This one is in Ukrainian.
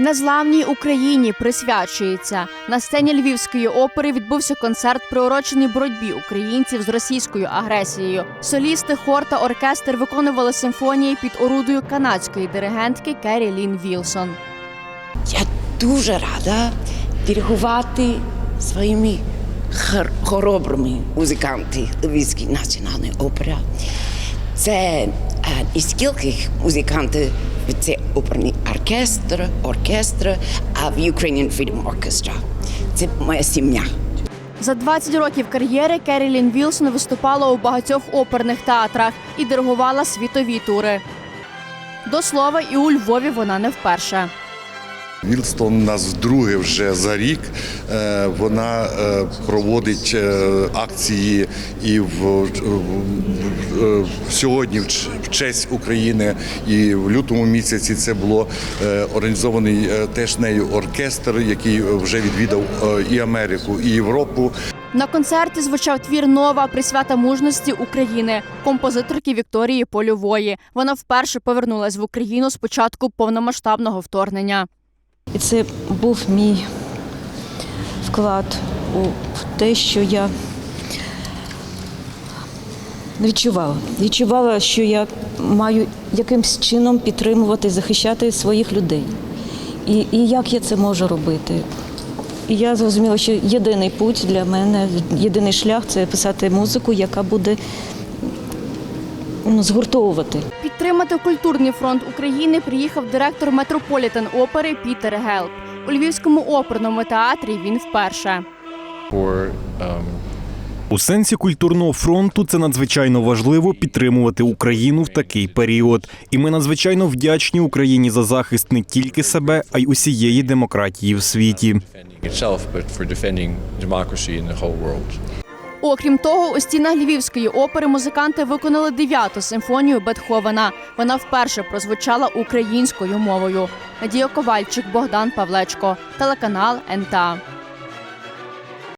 Незламній Україні присвячується на сцені Львівської опери. Відбувся концерт, приурочений боротьбі українців з російською агресією. Солісти, хор та оркестр виконували симфонії під орудою канадської диригентки Керрі Лін Вілсон. Я дуже рада диригувати своїми хоробрими музиканти Львівської національної опери. Це е, і скільки музикантів це оперний оркестр, оркестр, а в Ukrainian Freedom Orchestra. Це моя сім'я. За 20 років кар'єри Керілін Вілсон виступала у багатьох оперних театрах і диригувала світові тури. До слова, і у Львові вона не вперше. Вілстон у нас вдруге вже за рік. Е, Вона е, проводить е, акції і в, сьогодні в честь України, і в лютому місяці це було організований теж нею оркестр, який вже відвідав і Америку, і Європу. На концерті звучав твір Нова присвята мужності України композиторки Вікторії Польової. Вона вперше повернулась в Україну з початку повномасштабного вторгнення. І це був мій вклад у те, що я відчувала. Відчувала, що я маю якимсь чином підтримувати, захищати своїх людей. І, і як я це можу робити? І я зрозуміла, що єдиний путь для мене, єдиний шлях це писати музику, яка буде згуртовувати. Підтримати культурний фронт України приїхав директор Метрополітен опери Пітер Гелп. У Львівському оперному театрі він вперше. um, У сенсі культурного фронту це надзвичайно важливо підтримувати Україну в такий період. І ми надзвичайно вдячні Україні за захист не тільки себе, а й усієї демократії в світі. Окрім того, у стінах Львівської опери музиканти виконали дев'яту симфонію Бетховена. Вона вперше прозвучала українською мовою. Надія Ковальчик, Богдан Павлечко, телеканал НТА.